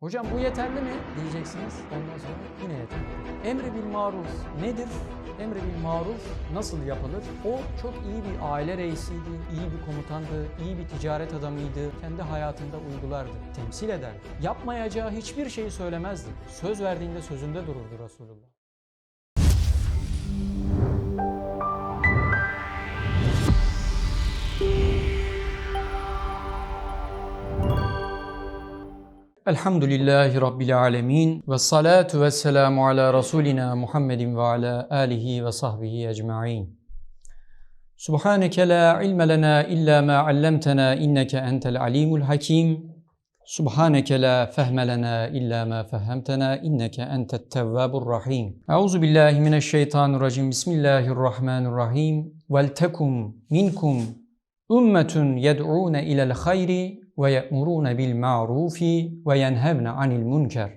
Hocam bu yeterli mi diyeceksiniz. Ondan sonra yine yeterli. Emri bil maruf nedir? Emri bil maruf nasıl yapılır? O çok iyi bir aile reisiydi, iyi bir komutandı, iyi bir ticaret adamıydı. Kendi hayatında uygulardı, temsil ederdi. Yapmayacağı hiçbir şeyi söylemezdi. Söz verdiğinde sözünde dururdu Resulullah. Elhamdülillahi Rabbil alemin ve salatu ve selamu ala Resulina Muhammedin ve ala alihi ve sahbihi ecma'in. Subhaneke la ilme lena illa ma allamtena inneke entel alimul hakim. Subhaneke la fehme lena illa ma fehemtena inneke entet tevvabur rahim. Euzu billahi mineşşeytanirracim. Bismillahirrahmanirrahim. Vel tekum minkum ümmetun yed'ûne ilel hayri ve ye'murûne bil ma'rufi ve yenhevne anil münker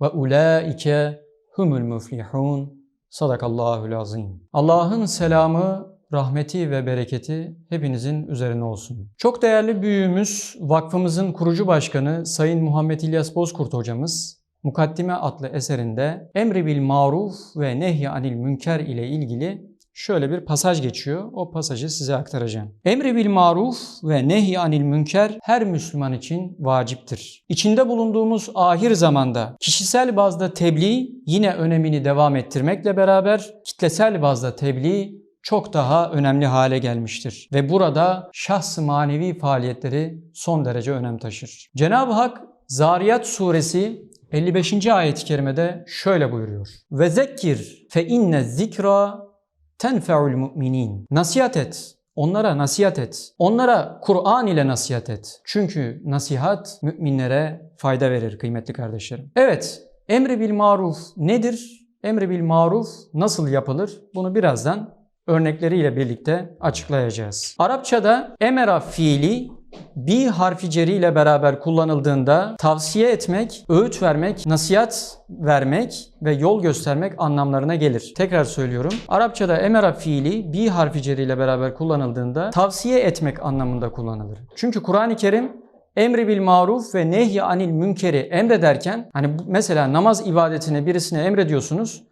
ve ulaike humul müflihun. Sadakallahul azim. Allah'ın selamı, rahmeti ve bereketi hepinizin üzerine olsun. Çok değerli büyüğümüz, vakfımızın kurucu başkanı Sayın Muhammed İlyas Bozkurt hocamız Mukaddime adlı eserinde emri bil maruf ve nehy anil münker ile ilgili şöyle bir pasaj geçiyor. O pasajı size aktaracağım. Emri bil maruf ve nehy anil münker her Müslüman için vaciptir. İçinde bulunduğumuz ahir zamanda kişisel bazda tebliğ yine önemini devam ettirmekle beraber kitlesel bazda tebliğ çok daha önemli hale gelmiştir. Ve burada şahs manevi faaliyetleri son derece önem taşır. Cenab-ı Hak Zariyat suresi 55. ayet-i kerimede şöyle buyuruyor. Ve zekkir fe inne zikra tenfe'ul mu'minin. Nasihat et. Onlara nasihat et. Onlara Kur'an ile nasihat et. Çünkü nasihat müminlere fayda verir kıymetli kardeşlerim. Evet, emri bil maruf nedir? Emri bil maruf nasıl yapılır? Bunu birazdan örnekleriyle birlikte açıklayacağız. Arapçada emera fiili bir harfi ceri ile beraber kullanıldığında tavsiye etmek, öğüt vermek, nasihat vermek ve yol göstermek anlamlarına gelir. Tekrar söylüyorum. Arapçada emera fiili bir harfi ceri ile beraber kullanıldığında tavsiye etmek anlamında kullanılır. Çünkü Kur'an-ı Kerim emri bil maruf ve nehy anil münkeri emrederken hani mesela namaz ibadetini birisine emrediyorsunuz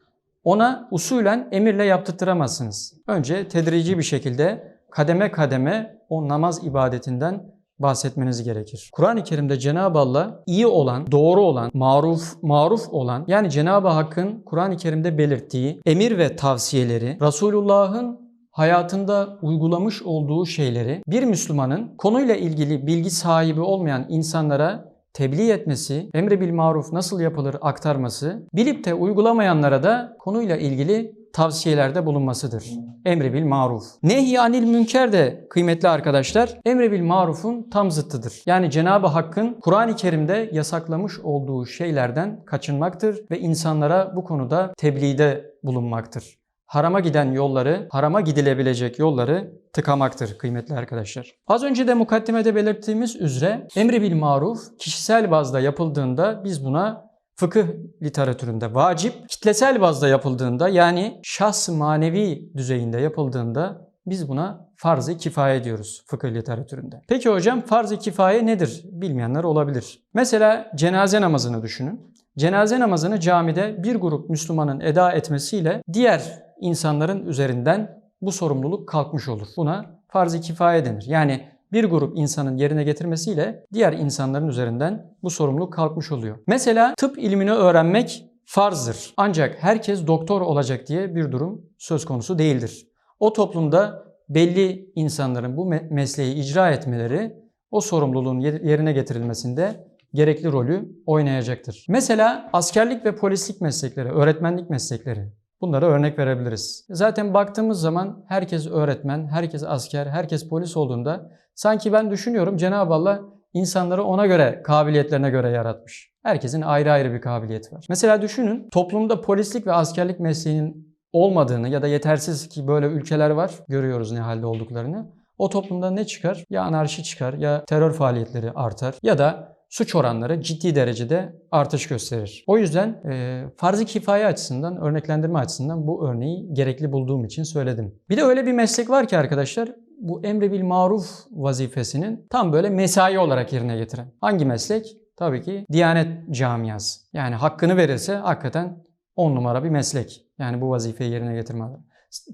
ona usulen emirle yaptırtamazsınız. Önce tedrici bir şekilde kademe kademe o namaz ibadetinden bahsetmeniz gerekir. Kur'an-ı Kerim'de Cenab-ı Allah iyi olan, doğru olan, maruf, maruf olan yani Cenab-ı Hakk'ın Kur'an-ı Kerim'de belirttiği emir ve tavsiyeleri, Resulullah'ın hayatında uygulamış olduğu şeyleri bir Müslümanın konuyla ilgili bilgi sahibi olmayan insanlara tebliğ etmesi, emri bil maruf nasıl yapılır aktarması, bilip de uygulamayanlara da konuyla ilgili tavsiyelerde bulunmasıdır. Emri bil maruf. Nehy anil münker de kıymetli arkadaşlar, emri bil marufun tam zıttıdır. Yani Cenab-ı Hakk'ın Kur'an-ı Kerim'de yasaklamış olduğu şeylerden kaçınmaktır ve insanlara bu konuda tebliğde bulunmaktır harama giden yolları, harama gidilebilecek yolları tıkamaktır kıymetli arkadaşlar. Az önce de mukaddimede belirttiğimiz üzere emri bil maruf kişisel bazda yapıldığında biz buna fıkıh literatüründe vacip, kitlesel bazda yapıldığında yani şahs manevi düzeyinde yapıldığında biz buna farz-ı kifaye diyoruz fıkıh literatüründe. Peki hocam farz-ı kifaye nedir? Bilmeyenler olabilir. Mesela cenaze namazını düşünün. Cenaze namazını camide bir grup Müslümanın eda etmesiyle diğer insanların üzerinden bu sorumluluk kalkmış olur. Buna farz-ı kifaye denir. Yani bir grup insanın yerine getirmesiyle diğer insanların üzerinden bu sorumluluk kalkmış oluyor. Mesela tıp ilmini öğrenmek farzdır. Ancak herkes doktor olacak diye bir durum söz konusu değildir. O toplumda belli insanların bu me- mesleği icra etmeleri o sorumluluğun yer- yerine getirilmesinde gerekli rolü oynayacaktır. Mesela askerlik ve polislik meslekleri, öğretmenlik meslekleri Bunlara örnek verebiliriz. Zaten baktığımız zaman herkes öğretmen, herkes asker, herkes polis olduğunda sanki ben düşünüyorum Cenab-ı Allah insanları ona göre, kabiliyetlerine göre yaratmış. Herkesin ayrı ayrı bir kabiliyeti var. Mesela düşünün toplumda polislik ve askerlik mesleğinin olmadığını ya da yetersiz ki böyle ülkeler var. Görüyoruz ne halde olduklarını. O toplumda ne çıkar? Ya anarşi çıkar ya terör faaliyetleri artar ya da suç oranları ciddi derecede artış gösterir. O yüzden e, farz-ı kifaye açısından, örneklendirme açısından bu örneği gerekli bulduğum için söyledim. Bir de öyle bir meslek var ki arkadaşlar, bu emre bil maruf vazifesinin tam böyle mesai olarak yerine getiren. Hangi meslek? tabii ki Diyanet camiası. Yani hakkını verirse hakikaten on numara bir meslek. Yani bu vazifeyi yerine getirmeleri.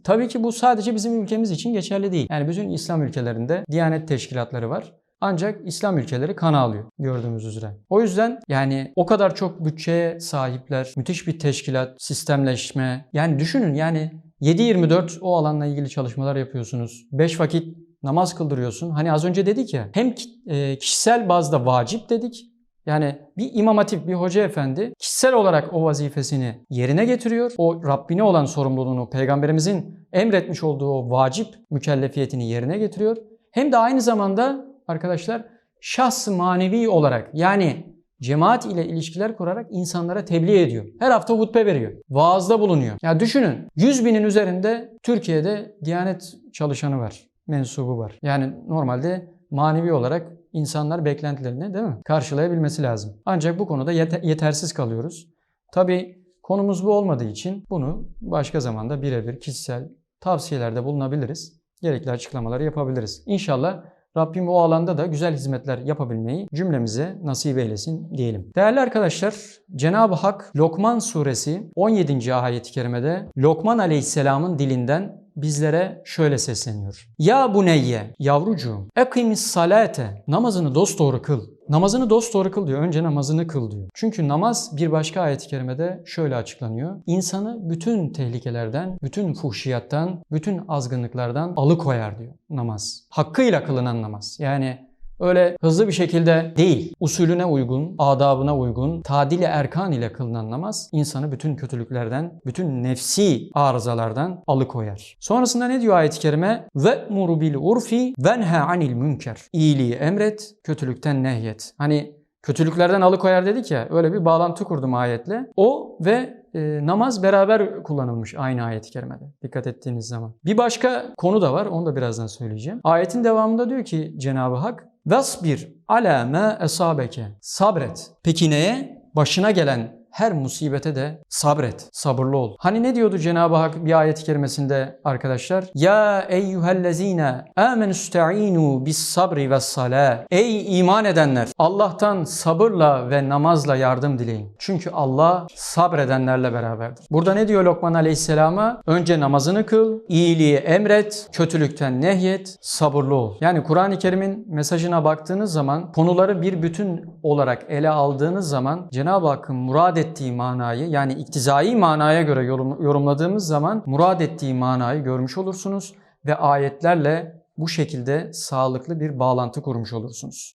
Tabii ki bu sadece bizim ülkemiz için geçerli değil. Yani bütün İslam ülkelerinde Diyanet teşkilatları var. Ancak İslam ülkeleri kan alıyor gördüğümüz üzere. O yüzden yani o kadar çok bütçeye sahipler, müthiş bir teşkilat, sistemleşme. Yani düşünün yani 7-24 o alanla ilgili çalışmalar yapıyorsunuz. 5 vakit namaz kıldırıyorsun. Hani az önce dedik ya hem e, kişisel bazda vacip dedik. Yani bir imam hatip, bir hoca efendi kişisel olarak o vazifesini yerine getiriyor. O Rabbine olan sorumluluğunu, peygamberimizin emretmiş olduğu o vacip mükellefiyetini yerine getiriyor. Hem de aynı zamanda arkadaşlar şahs manevi olarak yani cemaat ile ilişkiler kurarak insanlara tebliğ ediyor. Her hafta hutbe veriyor. Vaazda bulunuyor. Ya düşünün 100 binin üzerinde Türkiye'de Diyanet çalışanı var. Mensubu var. Yani normalde manevi olarak insanlar beklentilerini değil mi? Karşılayabilmesi lazım. Ancak bu konuda yete- yetersiz kalıyoruz. Tabii konumuz bu olmadığı için bunu başka zamanda birebir kişisel tavsiyelerde bulunabiliriz. Gerekli açıklamaları yapabiliriz. İnşallah Rabbim o alanda da güzel hizmetler yapabilmeyi cümlemize nasip eylesin diyelim. Değerli arkadaşlar, Cenab-ı Hak Lokman suresi 17. ayet-i kerimede Lokman aleyhisselamın dilinden bizlere şöyle sesleniyor. Ya buneyye, yavrucuğum, ekimis salate, namazını dosdoğru kıl. Namazını dosdoğru kıl diyor. Önce namazını kıl diyor. Çünkü namaz bir başka ayet-i kerimede şöyle açıklanıyor. İnsanı bütün tehlikelerden, bütün fuhşiyattan, bütün azgınlıklardan alıkoyar diyor namaz. Hakkıyla kılınan namaz. Yani Öyle hızlı bir şekilde değil, usulüne uygun, adabına uygun, tadili erkan ile kılınan namaz insanı bütün kötülüklerden, bütün nefsi arızalardan alıkoyar. Sonrasında ne diyor ayet-i kerime? Ve muru bil urfi venha anil münker. İyiliği emret, kötülükten nehyet. Hani kötülüklerden alıkoyar dedik ya, öyle bir bağlantı kurdum ayetle. O ve e, namaz beraber kullanılmış aynı ayet-i kerimede. Dikkat ettiğiniz zaman. Bir başka konu da var. Onu da birazdan söyleyeceğim. Ayetin devamında diyor ki Cenab-ı Hak Vesbir ala ma esabeke. Sabret. Peki neye? Başına gelen her musibete de sabret, sabırlı ol. Hani ne diyordu Cenab-ı Hak bir ayet-i kerimesinde arkadaşlar? Ya eyyühellezine amenüsta'inu bis sabri ve salâ. Ey iman edenler! Allah'tan sabırla ve namazla yardım dileyin. Çünkü Allah sabredenlerle beraberdir. Burada ne diyor Lokman Aleyhisselam'a? Önce namazını kıl, iyiliği emret, kötülükten nehyet, sabırlı ol. Yani Kur'an-ı Kerim'in mesajına baktığınız zaman konuları bir bütün olarak ele aldığınız zaman Cenab-ı Hakk'ın murad ettiği manayı yani iktizai manaya göre yorum- yorumladığımız zaman murad ettiği manayı görmüş olursunuz ve ayetlerle bu şekilde sağlıklı bir bağlantı kurmuş olursunuz.